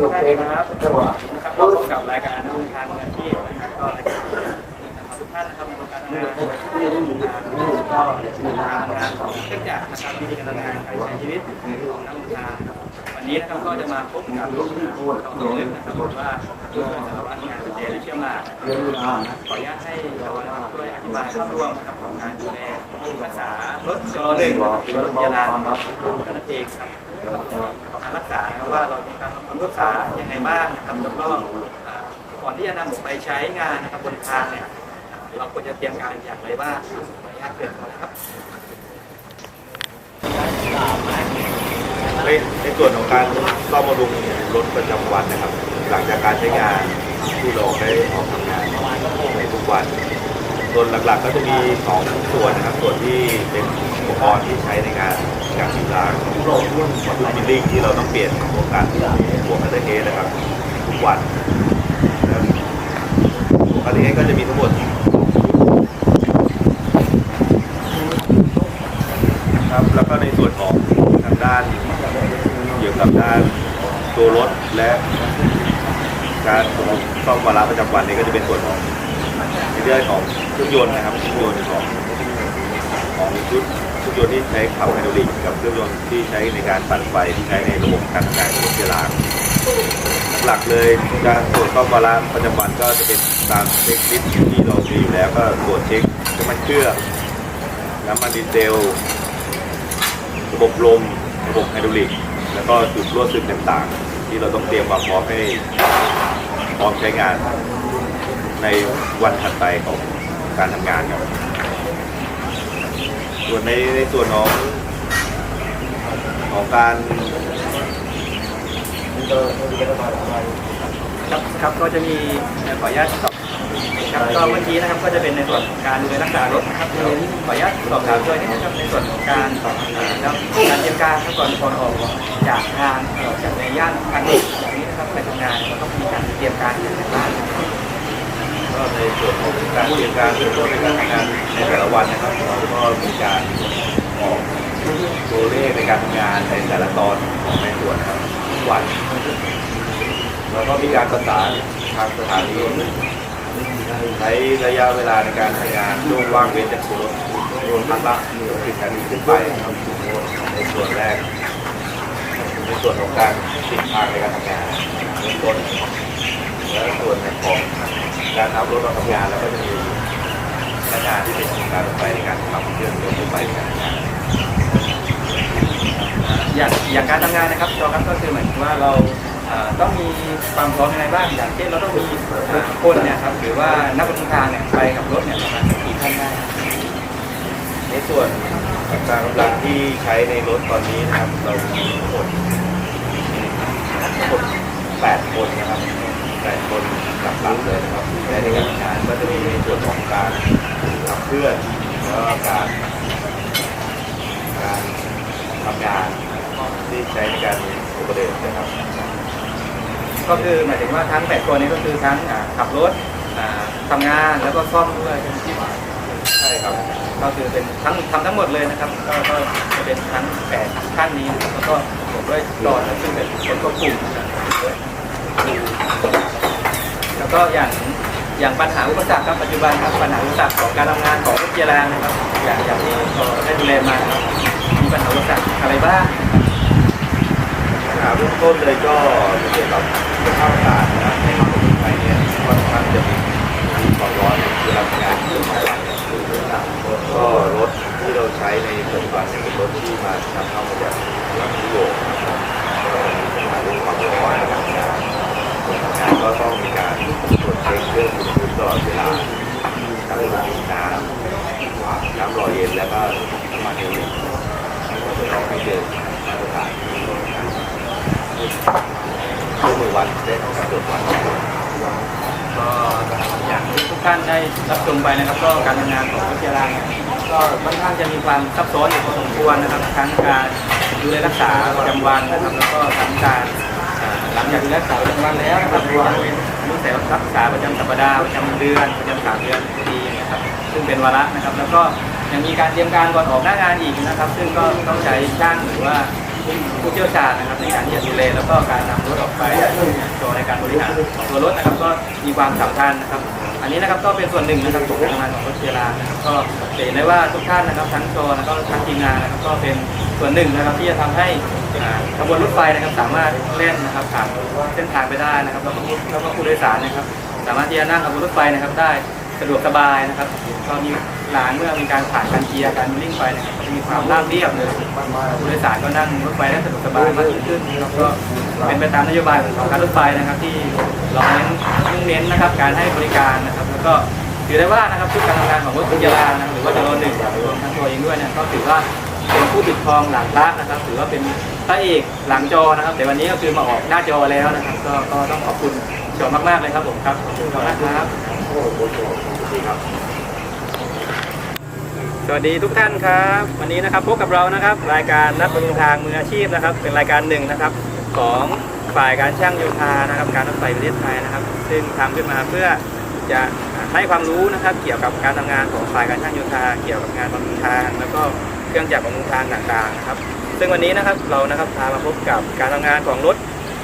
ทุกท่านครับนะครับเราพบกับรายการน้ำทางเงินที่นะครับก็รายการทุกท่านนะครับมีการทำงานที่ร่วมงานก็มีการทำงานของเครื่องจักรนะครับวิธีการทำงานการใช้ชีวิตของนักลงทานวันนี้นะครับก็จะมาพบกับลูกเของตัวลึกนะครับว่าเพื่อสารวัตรงานเจริญเชื่อมมาขออนุญาตให้เราช่วยอธิบายภาพรวมนะครับของการดูแลรักษารถจอหนึ่งรถยาลาครับนั่นเองครับ รรักษาครับว่าเรามีการรักษายังไงบ้างนะครับแล้วก็อ่าก่อนที่จะนำไปใช้งานนะครับบนทางเนี่ยเราควรจะเตรียมการอย่างไรบ้างขออนุญาตเกิดก่อนนะครับในในส่วนของการซ่อมบำรุงรถประจำวันนะครับ หลังจากการใช้งานที่เราได้ออกทำงานในทุกวันส่วนหลักๆก็จะมีสองส่วนนะครับ ส่วนที่เป็นอุปกรณ์ที่ใช้ในกา รการล้างวัตถุบิลลิงที่เราต้องเปลี่ยนพวกการหัวคันเตอร์เฮดนะครับทุกวันนะครับหัวคันเตอร์เฮดก็จะมีทั้งหมดครับแล้วก็ในส่วนของทางด้านเกี่ยวกับด้านตัวรถและการซ่อมวาระประจำวันนี้ก็จะเป็นส่วนของในเรื่องของเครื่องยนต์นะครับเครื่องยนต์ของของชุด เครื่องยนต์ที่ใช้ขับไฮดรอลิกกับเครื่องยนต์ที่ใช้ในการปั่นไฟที่ใช้ในระบบการทำงานของรถเชื้อราหลักเลยการตรวจซ่อมวาระประจำวันก็จะเป็นตามเช็คลิสต์ที่เรามีอยู่แล้วก็ตรวจเช็คน้ำมันเครื่องน้ำมันดีเซลระบบลมระบบไฮดรอลิก แล้วก็จุดรั่วซึมต่างๆ ที่เราต้องเตรียมความพร้อมให้พร้อมใช้งานในวันถัดไปของการทำงานครับ ส่วนในในส่วนของของการครับครับก็จะมีเอ่อขออนุญาตสอบครับก็เมื่อกี้นะครับก็จะเป็นในส่วนของการดูแลรักษารถนะครับเดี๋ยวขออนุญาตสอบถามด้วยนิดนึงครับในส่วนของการเอ่อแล้วการเตรียมการครับก่อนก่อนออกจากงานเอ่อจากในย่านทางนี้อย่างนี้นะครับไปทำงานเราต้องมีการเตรียมการอย่างไรบ้าง ก็ในส่วนของการเตรียมการเริ่มต้นในการทำงานในแต่ละวันนะครับเราก็มีการออกตัวเลขในการทำงานในแต่ละตอนของในส่วนนะครับทุกวันแล้วก็มีการประสานทางสถานีใช้ระยะเวลาในการทำงานช่วงว่างเว้นจากตัวรถรวมทั้งละสิบนาทีขึ้นไปนะครับในส่วนแรกในส่วนของการติดทางในการทำงานเริ่มต้นและส่วนของ การนำรถมาทำงานแล้วก็จะมีพนักงานที่เป็นการรถไฟในการขับเคลื่อนรถไฟในการทำงานอย่างอย่างการทำงานนะครับจอครับก็คือเหมือนว่าเราต้องมีความพร้อมยังไงบ้างอย่างเช่นเราต้องมีคนเนี่ยครับหรือว่านักบัญชาการเนี่ยไปกับรถเนี่ยประมาณกี่ท่านได้ในส่วนของกากำลังที่ใช้ในรถตอนนี้นะครับเรามีทั้งหมดทั้งหมดแปดคนนะครับ แปดคนหลักๆเลยนะครับที่ใช้ในการงานก็จะมีในส่วนของการขับเคลื่อนแล้วก็การการทำงานที่ใช้ในการอเปเรตนะครับ ก็คือหมายถึงว่าทั้งแปดคนนี้ก็คือทั้งขับรถอ่าทำงานแล้วก็ซ่อมด้วยเป็นที่ใช่ครับก็คือเป็นทั้งทำทั้งหมดเลยนะครับ ก็ก็จะเป็นทั้งแปดท่านนี้แล้วก็ผมด้วยรอดซึ่งเป็นคนควบคุมนะครับด้วย แล้วก็อย่างอย่างปัญหาอุปสรรคครับปัจจุบันครับปัญหาอุปสรรคของการทำงานของรถเจรางนะครับ อย่างอย่างที่เราได้ดูแลมาครับมีปัญหาอุปสรรคอะไรบ้างปัญหาเบื้องต้นเลยก็เกี่ยวกับสภาพอากาศนะครับในเมืองไทยเนี่ยค่อนข้างจะมีความร้อนเวลาทำงานที่ต้องก็รถที่เราใช้ในปัจจุบันเนี่ยเป็นรถที่มานำเข้ามาจากยุโรปนะครับก็มีปัญหาเรื่องความร้อนนะครับคนทำงาน ก็ต้องมีการตรวจเช็คเรื่องอุณหภูมิตลอดเวลาทั้งน้ำน้ำรอเย็นแล้วก็น้ำมันเอลิกก็จะต้องให้เดินมาตรฐานที่ต้องการช่วงมือวันได้ของการตรวจวัดก็อย่างที่ทุกท่านได้รับชมไปนะครับ ก็การทำงานของรถเจรางเนี่ยก็ค่อนข้างจะมีความซับซ้อนอยู่พอสมควรนะครับทั้งการดูแลรักษาประจำวันนะครับแล้วก็ทั้งการ ลังจากดูแลรักษาประจำวันแล้วนะครับรวนรู้แต่รักษาประจำสัปดาห์ประจำเดือนประจำสามเดือนปีนะครับซึ่งเป็นวาระนะครับ แล้วก็ยังมีการเตรียมการก่อนออกหน้างานอีกนะครับ ซึ่งก็ต้องใช้ช่างหรือว่าผู้เชี่ยวชาญนะครับในการที่จะดูแลแล้วก็การนำรถออกไปตัวในการบริหารของตัวรถนะครับก็มีความสำคัญนะครับ อันนี้นะครับก็เป็นส่วนหนึ่งนะครับของการทำงานของรถเชียร์รางนะครับก็เห็นได้ว่าทุกท่านนะครับทั้งโชว์แล้วก็ทั้งทีมงานนะครับก็เป็นส่วนหนึ่งนะครับที่จะทำให้ขบวนรถไฟนะครับสามารถเล่นนะครับผ่านเส้นทางไปได้นะครับแล้วก็แล้วก็ผู้โดยสารนะครับ สามารถที่จะนั่งขบวนรถไฟนะครับได้ สะดวกสบายนะครับก็มีรางเมื่อมีการผ่านการเกียร์การวิ่งไปนะครับจะมีความราบเรียบเลยผู้โดยสารก็นั่งรถไฟได้สะดวกสบายมากขึ้นแล้วก็เป็นไปตามนโยบายของการรถไฟนะครับ ที่เราเน้นมุ่งเน้นนะครับการให้บริการนะครับ แล้วก็ถือได้ว่านะครับทุกการทำงานของรถยาลานะครับหรือว่าจรหนึ่งรวมทั้งตัวเองด้วยเนี่ยก็ถือว่าเป็นผู้ปิดทองหลังพระนะครับถือว่าเป็นพระเอกหลังจอนะครับ แต่วันนี้ก็คือมาออกหน้าจอแล้วนะครับ ก็ก็ต้องขอบคุณชมมากๆเลยครับผมครับขอบคุณมากครับ สวัสดีทุกท่านครับ วันนี้นะครับพบกับเรานะครับ รายการนัดประชุมทางมืออาชีพนะครับ เป็นรายการหนึ่งนะครับ ของฝ่ายการช่างโยธานะครับ การรถไฟประเทศไทยนะครับ ซึ่งทำขึ้นมาเพื่อจะให้ความรู้นะครับ เกี่ยวกับการทำงานของฝ่ายการช่างโยธาเกี่ยวกับงานบำรุงทาง แล้วก็เครื่องจักรบำรุงทางต่างๆนะครับ ซึ่งวันนี้นะครับเรานะครับพามาพบกับการทำงานของรถ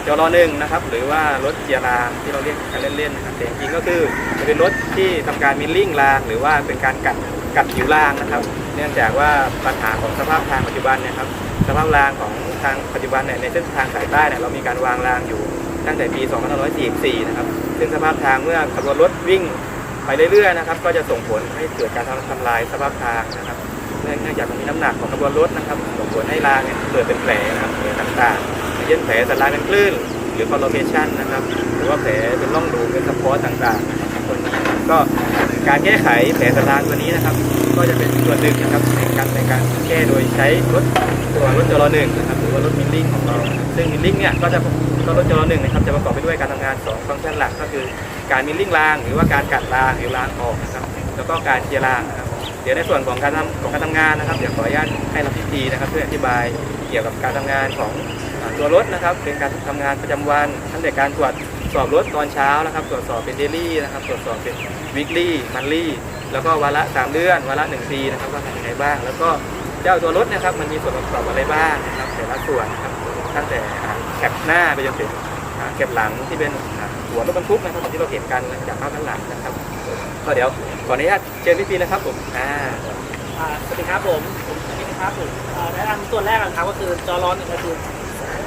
จรหนึ่งนะครับหรือว่ารถเกียร์รางที่เราเรียกกันเล่นๆนะครับแต่จริงๆก็คือจะเป็นรถที่ทำการมิลลิ่งราง หรือว่าเป็นการกัดกัดผิวรางนะครับ เนื่องจากว่าปัญหาของสภาพทางปัจจุบันเนี่ยครับสภาพรางของทางปัจจุบันเนี่ยในเส้นทางสายใต้เนี่ยเรามีการวางรางอยู่ตั้งแต่ปี 2544 นะครับ ซึ่งสภาพทางเมื่อขบวรถวิ่งไปเรื่อยๆนะครับ ก็จะส่งผลให้เกิดการทำลายสภาพทางนะครับเนื่องจากมีน้ำหนักของขบวนรถนะครับส่งผลให้รางเนี่ยเกิดเป็นแผลนะครับต่างๆ อย่างเช่นแผลสันหลังเป็นคลื่น หรือ collocation นะครับ หรือว่าแผลเป็นร่องรูเป็นสปอร์ตต่างๆนะครับตัวนี้ก็การแก้ไขแผลสลางตัวนี้นะครับ ก็จะเป็นส่วนหนึ่งนะครับในการในการแก้โดยใช้รถตัวรถจรหนึ่งนะครับหรือว่ารถมิลลิ่งของเรา ซึ่งมิลลิ่งเนี่ยก็จะก็รถจรหนึ่งนะครับจะประกอบไปด้วยการทำงาน2ฟังก์ชันหลักก็คือการมิลลิ่งราง หรือว่าการกัดรางหรือรางออกนะครับแล้วก็การเคลียร์รางนะครับเดี๋ยวในส่วนของการทำของการทำงานนะครับเดี๋ยวขออนุญาตให้รับพิธีนะครับ เพื่ออธิบายเกี่ยวกับการทำงานของ ตัวรถนะครับเป็นการทำงานประจำวันทั้งแต่การตรวจสอบรถตอนเช้านะครับ ตรวจสอบเป็นเดลี่นะครับ ตรวจสอบเป็นวิกลี่มันลี่แล้วก็วันละสามเดือนวันละหนึ่งปีนะครับว่าทำยังไงบ้าง แล้วก็เจ้าตัวรถนะครับ มันมีส่วนประกอบอะไรบ้างนะครับแต่ละส่วนนะครับตั้งแต่แคปหน้าไปจนถึงแคปหลังที่เป็นหัวรถบรรทุกนะครับที่เราเห็นกันจากภาพด้านหลังนะครับก็เดี๋ยวขออนุญาตเชิญพี่ปีนะครับผมอ่าสวัสดีครับผมผมสวัสดีครับผมแนะนำตัวแรกนะครับก็คือจอร้อนหนึ่งก็คือ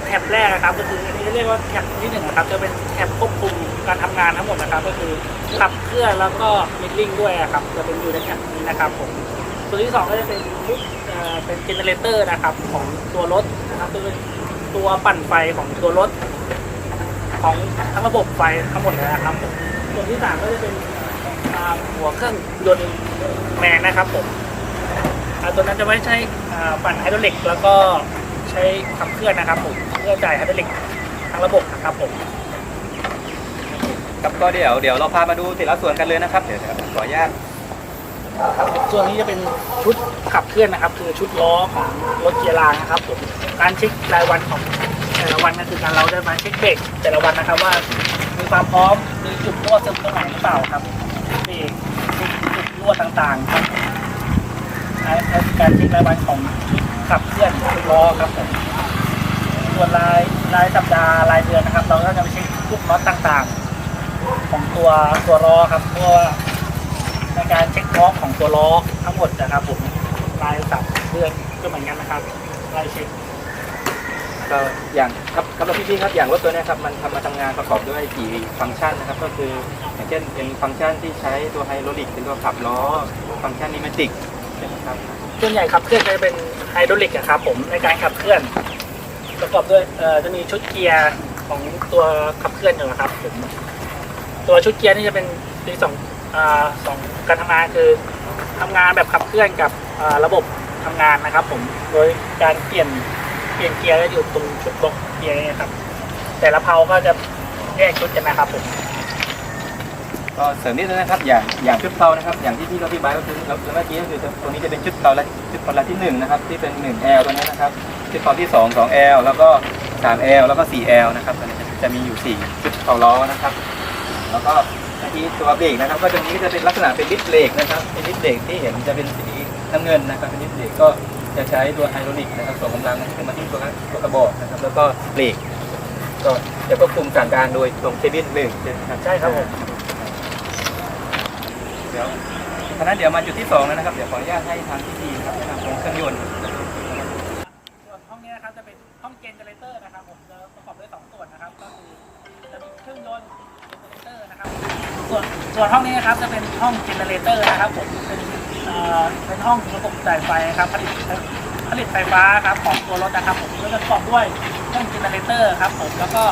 แท็บแรกนะครับ ก็คืออันนี้เรียกว่าแท็บที่หนึ่งนะครับ จะเป็นแท็บควบคุมการทำงานทั้งหมดนะครับ ก็คือขับเคลื่อนแล้วก็มิดลิ่งด้วยนะครับ จะเป็นอยู่ในแท็บนี้นะครับผมตัวที่สองก็จะเป็นชุดเอ่อเป็นเจเนเรเตอร์นะครับของตัวรถนะครับตัวตัวปั่นไฟของตัวรถ ของทั้งระบบไฟทั้งหมดเลยนะครับผมส่วนที่สามก็จะเป็นหัวเครื่องยนต์แมนนะครับผมตัวนั้นจะไม่ใช่ปั่นไฮดรอลิกแล้วก็ ใช้ขับเคลื่อนนะครับผมเพื่อจ่ายไฮดรอลิกทั้งระบบนะครับผมครับก็เดี๋ยวเดี๋ยวเราพามาดูแต่ละส่วนกันเลยนะครับเดี๋ยวขออนุญาตส่วนนี้จะเป็นชุดขับเคลื่อนนะครับ คือชุดล้อของรถเกียร์รางนะครับผมการเช็ครายวันของแต่ละวันก็คือการเราจะมาเช็คเบรกแต่ละวันนะครับว่ามีความพร้อมมีจุดรั่วซึมตรงไหนหรือเปล่าครับเบรกจุดจุดรั่วต่างๆครับและและการเช็ครายวันของชุด ขับเคลื่อนชุดล้อครับผมส่วนรายรายสัปดาห์รายเดือนนะครับ เราก็จะไปเช็คลูกน็อตต่างๆ ของตัวตัวล้อครับเพื่อว่าในการเช็คท็อของตัวล้อทั้งหมดนะครับผมรายสัปเดือนก็เหมือนกันนะครับรายเช็คก็อย่างครับครับแล้วพี่ๆครับอย่างรถตัวนี้ครับมันทำมาทำงานประกอบด้วยกี่ฟังก์ชันนะครับ ก็คืออย่างเช่นเป็นฟังก์ชันที่ใช้ตัวไฮดรอลิกเป็นตัวขับล้อฟังก์ชันนิเมติกใช่ไหมครับ ส่วนใหญ่ขับเคลื่อนจะเป็นไฮดรอลิกอะครับผมในการขับเคลื่อนประกอบด้วยเอ่อจะมีชุดเกียร์ของตัวขับเคลื่อนอยู่นะครับผมตัวชุดเกียร์นี่จะเป็นมีสองอ่าสองการทำงานคือทำงานแบบขับเคลื่อนกับอ่าระบบทำงานนะครับ ผมโดยการเปลี่ยนเปลี่ยนเกียร์ก็อยู่ตรงชุดบล็อกเกียร์นี่ครับแต่ละเพาก็จะแยกชุดกันนะครับผม ก็เสริมนิดนึงนะครับอย่างอย่างชุดเพลานะครับ อย่างที่พี่เขาอธิบายก็คือเราเมื่อกี้ก็คือตรงนี้จะเป็นชุดเพลาและชุดเพลาที่หนึ่งนะครับที่เป็น 1L ตัวนี้นะครับชุดเพลาที่ 2 2L แล้วก็ 3L แล้วก็ 4L นะครับตัวนี้จะมีอยู่ 4 ชุดเพลาล้อนะครับ แล้วก็เมื่อกี้ตัวเบรกนะครับ ก็ตรงนี้จะเป็นลักษณะเป็นดิสเบรกนะครับเป็นดิสเบรกที่เห็นจะเป็นสีน้ำเงินนะครับเป็นดิสเบรกก็จะใช้ตัวไฮดรอลิกนะครับส่งกำลังขึ้นมาที่ตัวตัวกระบอกนะครับแล้วก็เบรกก็จะควบคุมสั่งการโดยตรงเคบินหนึ่งใช่ครับผม ดี๋ยวฉะนั้นเดี๋ยวมาจุดที่สองแล้วนะครับ เดี๋ยวขออนุญาตให้ทางที่ดีครับแนะนำตรงเครื่องยนต์ส่วนห้องนี้นะครับจะเป็นห้องเจนเนอเรเตอร์นะครับ ผมจะประกอบด้วยสองส่วนนะครับ ก็คือจะมีเครื่องยนต์เจนเนอเรเตอร์นะครับ ส่วนส่วนห้องนี้นะครับจะเป็นห้องเจนเนเรเตอร์นะครับผมเป็นเอ่อเป็นห้องระบบจ่ายไฟครับผลิตผลิตไฟฟ้าครับของตัวรถนะครับผมแล้วจะประกอบด้วยเครื่องเจนเนอเรเตอร์ครับผมแล้วก็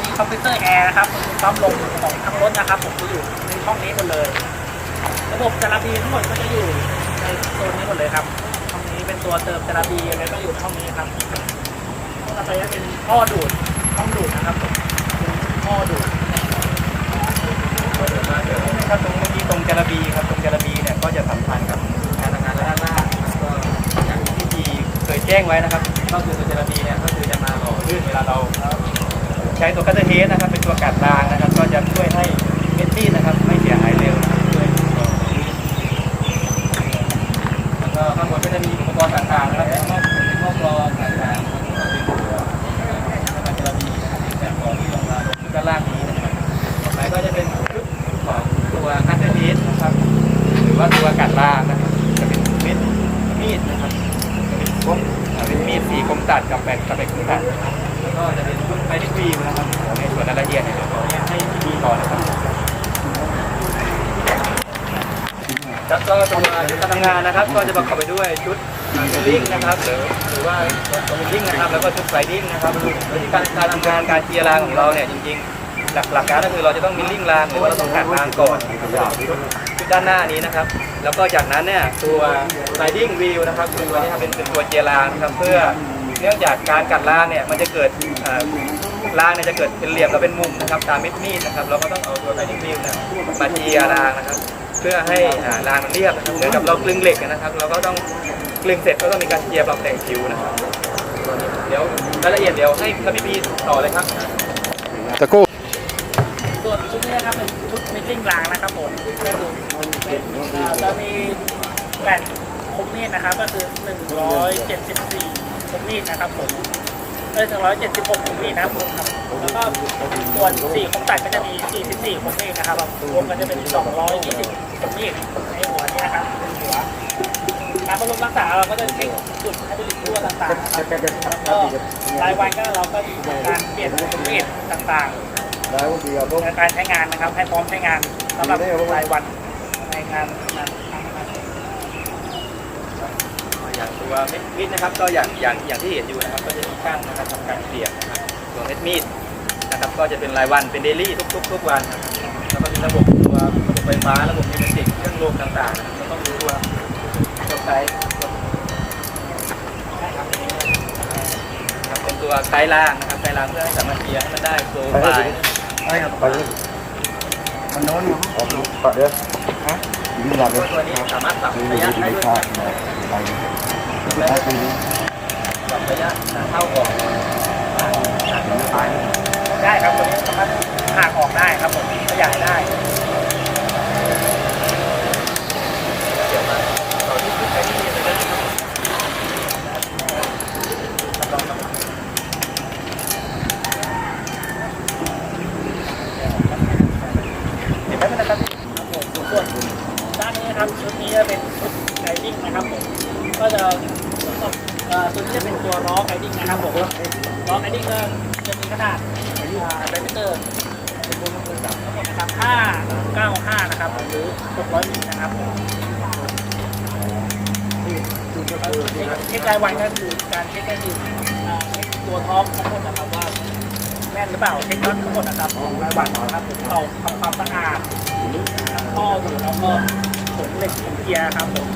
มีคอมพิวเตอร์แอร์นะครับคือความลมของทั้งรถนะครับผมจะอยู่ในห้องนี้หมดเลย ระบบจาราบีทั้งหมดก็จะอยู่ในโซนนี้หมดเลยครับห้องนี้เป็นตัวเติมจาราบีอะไรก็อยู่ห้องนี้ครับต่อไปจะเป็นท่อดูดห้องดูดนะครับท่อดูดครับตรงเมื่อกี้ตรงจารบีครับตรงจารบีเนี่ยก็จะสัมพันธ์กับการทำงานด้านล่างนะครับก็อย่างที่ทีเคยแจ้งไว้นะครับก็คือตัวจารบีเนี่ยก็คือจะมาหล่อลื่นเวลาเราใช้ตัวคัตเตอร์เฮดนะครับเป็นตัวกัดรางนะครับ ก็จะช่วยให้เม็ดมีดนะครับไม่เสียหายเร็วนะครับช่วยหล่อลื่นแล้ว ก็ข้างบนก็จะมีอุปกรณ์ต่างๆนะครับเป็นหม้อเป็นหม้อกรองต่างๆแล้วก็จาระบีนะครับแบบของที่ลงมาลงที่ด้านล่างนี้นะครับต่อไปก็จะเป็นชุดของตัวคัตเตอร์เฮดนะครับ หรือว่าตัวกัดล่างนะครับจะเป็นม็ดมีดนะครับจะเป็นพวกเป็นมีดสีคมตัดกับแบกกับแบกคมตัดนะครับแล้วก็จะเป็นชุดไฟดิวีนะครับในส่วนรายละเอียดเนี่ยเดี๋ยวขออนุญาตให้พี่ดีก่อนนะครับ แล้วก็ตัวการทำงานนะครับ ก็จะประกอบไปด้วยชุดมิลลิ่งนะครับหรือหรือว่าตัวมิลลิ่งนะครับแล้วก็ชุดไฟดิ้งนะครับวิธีการการทำงานการเคลียร์รางของเราเนี่ยจริงๆ หลักหลักการก็คือเราจะต้องมิลลิ่งรางหรือว่าเราต้องกัดรางก่อนชุดด้านหน้านี้นะครับ แล้วก็จากนั้นเนี่ยตัวไ i ดิ้งวีลนะครับคือตัวนี้ครับเป็นเป็นตัวเจียรางนะครับเพื่อเนื่องจากการกัดรางเนี่ยมันจะเกิดรางเนี่ยจะเกิดเป็นเหลี่ยมและเป็นมุมนะครับตามเม็ดมีดนะครับเราก็ต้องเอาตัวไ i ดิ้งวีลเนี่ยมาเจียรางนะครับ เพื่อให้อ่ารางมันเรียบนะครับเหมือนกับเรากลึงเหล็กนะครับ เราก็ต้องกลึงเสร็จก็ต้องมีการเจียปรับแต่งคิวนะครับ เดี๋ยวรายละเอียดเดี๋ยวให้พี่พีต่อเลยครับตะกู้ส่วนชุดนี้นะครับเป็นชุดมิลลิ่งรางนะครับผมก็คือเป็นอ่าจะมีแผ่นคมมีดนะครับก็คือ 174คมมีดนะครับผม เอ้ย176คมมีดนะครับผมครับแล้วก็ส่วนสี่คมตัดก็จะมี 44คมมีดนะครับรวมกันจะเป็น 220คมมีดในหัวนี้นะครับเป็นหัวการบำรุงรักษาเราก็จะเช็คจุดให้ผลิตทั่วต่างๆนะครับแล้วก็รายวันก็เราก็มีการเปลี่ยนคมมีดต่างๆในการใช้งานนะครับให้พร้อมใช้งานสำหรับรายวันในงานงาน อย่าง ตัวเม็ดมีดนะครับก็อย่างอย่างอย่างที่เห็นอยู่นะครับก็จะมีช่างนะครับทำการเปลี่ยนนะครับตัวเม็ดมีดนะครับก็จะเป็นรายวันเป็นเดลี่ทุกทุกทุกวันนะครับแล้วก็มีระบบตัวระบบไฟฟ้าระบบนิวเมติกเครื่องลมต่างๆนะครับเราต้องดูตัวตัวไกด์ครับเป็นตัวไกด์ล่างนะครับไกด์ล่างเพื่อให้สามารถเคลียร์ให้มันได้โฟล์ไฟล์ไปมันโน้นออกปัดเด้อฮะยิงหลับเลตัวยตัวนี้สามารถปรับระยะได้ด้วย ไปปรับระยะเข้าออกไฟล์ได้ครับตัวนี้สามารถหักออกได้ครับผมขยายได้เดี๋ยวมาต่อที่ชุดไอ้นี่เลยนะครับลองครับเดี๋ยวแป๊บนึงนะครับผมส่วนด้านนี้ครับชุดนี้จะเป็นชุดไกดิ้งนะครับผมก็จะ เอ่อตัวนี้จะเป็นตัวล้อไกดิ้งนะครับผมล้อไกดิ้งก็จะมีขนาดไดมิเตอร์เป็นวงกลมทั้งหมดนะครับ595 นะครับหรือ 600มิลนะครับเช็ครายวันก็คือการเช็คก็คืออ่าเช็คตัวท็อปทั้งหมดนะครับว่าแม่นหรือเปล่าเช็คน็อตทั้งหมดนะครับของรายวันนะครับผมเอาทำความสะอาดท่ออยู่แล้วก็ผงเหล็กผงเกียร์ครับผม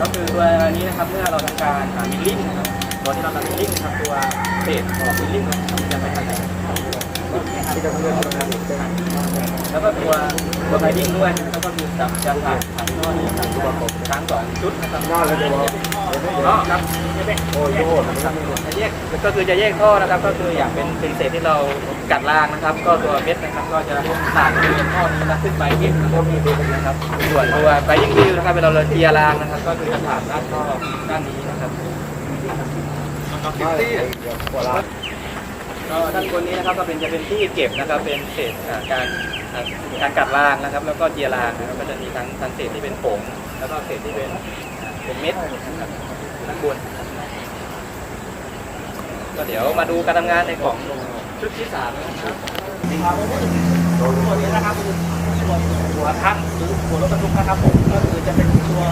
ก็คือตัวนี้นะครับเมื่อเราทำการมิลลิ่งนะครับตัวที่เราทำมิลลิ่งนะครับตัวเศษของมิลลิ่งนะครับจะไป ทางไหนจุดนี้ครับแล้วก็ตัวตัวไฟดิ้งด้วยแล้วก็คือจะจะผ่านผ่านท่อนี้ครับตัวกบทั้งสองชุดนะครับท่อครับโอ้โหจะแยกก็คือจะแยกท่อนะครับ ก็คืออย่างเป็นเป็นเศษที่เรากัดล่างนะครับ ก็ตัวเม็ดนะครับ ก็จะผ่านบริเวณท่อนี้นะขึ้นไปยิ่งนะครับนะครับส่วนตัวไฟยิ่งวิวนะครับเวลาเราเจียรางนะครับ ก็คือจะผ่านด้านท่อด้านนี้นะครับ ก็ด้านบนนี้นะครับก็เป็นจะเป็นที่เก็บนะครับเป็นเศษการการกัดรางนะครับ แล้วก็เจียรางนะครับก็จะมีทั้งทั้งเศษที่เป็นผงแล้วก็เศษที่เป็นเป็นเม็ดด้านบนก็เดี๋ยวมาดูการทำงานในของชุดที่สามนะครับตัวนี้นะครับคือส่วนหัวทักหรือหัวรถบรรทุกนะครับผมก็คือจะเป็นตัว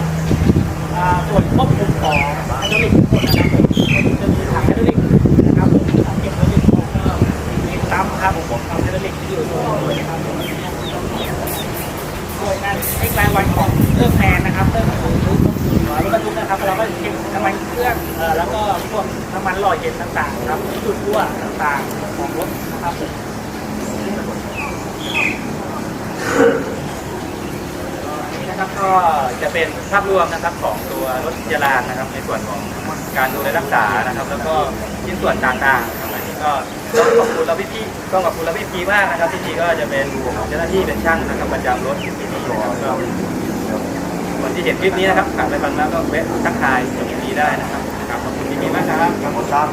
ส่วนควบคุมของไฮดรอลิกทั้ง วนงวันของเครื่องแมนนะครับเครื่องของรถบรรทุกนะครับเราก็เช็คน้ำมันเครื่องเอ่อแล้วก็พวกน้ำมันหล่อเย็นต่างๆครับจุดรั่วต่างๆของรถนะครับผมนี่นะครับก็จะเป็นภาพรวมนะครับของตัวรถเจีรางนะครับ ในส่วนของการดูแลรักษานะครับ แล้วก็ชิ้นส่วนต่างๆอันนี้ก็ต้องขอบคุณเราพี่พี่ๆ ต้องขอบคุณเราพี่พีมากนะครับพี่พีก็จะเป็นเจ้าหน้าที่เป็นช่างนะครับประจำรถที่นี่ก็คนที่เห็นคลิปนี้นะครับผ่านไปฟังแล้วก็แวะทักทายพี่พีได้นะครับขอบคุณพี่พีมากครับขอบคุณครับ